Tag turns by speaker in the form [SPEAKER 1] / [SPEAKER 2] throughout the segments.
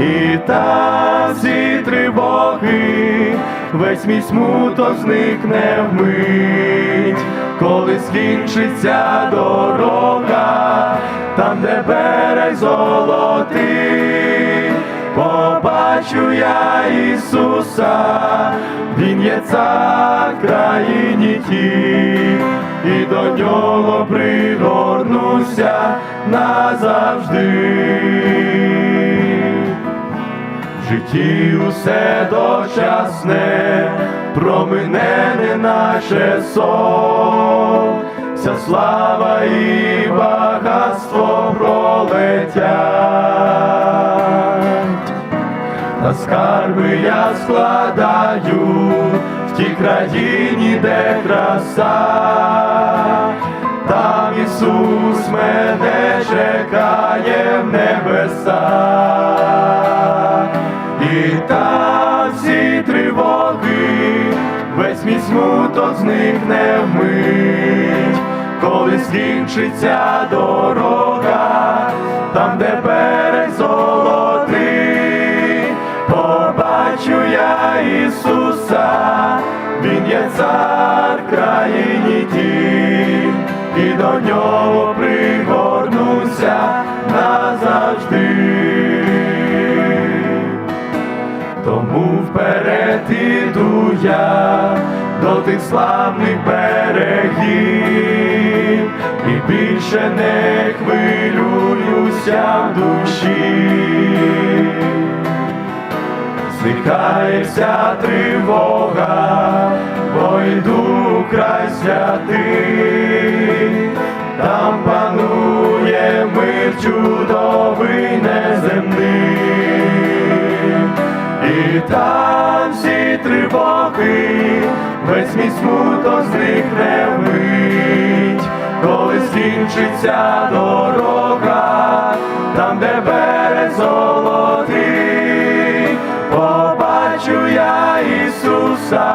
[SPEAKER 1] і там всі тривоги, весь мій смуток зникне вмить, коли скінчиться дорога, там, де берег золотий, побачу я Ісуса, Він є цар країні тій, і до нього пригорнуся назавжди. Житті усе дочасне, промине не наше сон, вся слава і багатство пролетять. Та скарби я складаю в тій країні, де краса, там Ісус мене чекає в небесах, і там всі тривоги, весь мій смуток зникне вмить, коли скінчиться дорога, там, де берег золотий, побачу я Ісуса, Він є цар країні тій, і до нього пригорнуся я до тих славних берегів, і більше не хвилююся в душі. Зникає вся тривога, бо йду край святий, тривоги, весь мій смуток зникне вмить, коли скінчиться дорога, там, де берег золотий, побачу я Ісуса,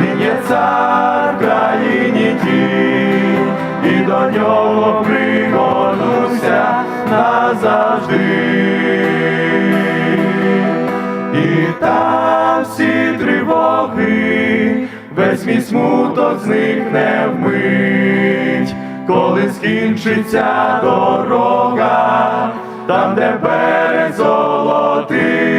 [SPEAKER 1] Він є цар країні тій, і до нього пригорнуся назавжди. І там всі тривоги, весь мій смуток зникне вмить, коли скінчиться дорога, там, де берег золотий,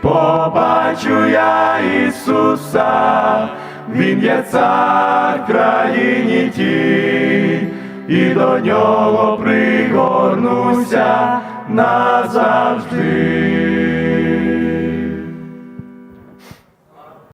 [SPEAKER 1] побачу я Ісуса, Він є цар країні тій, і до нього пригорнуся назавжди.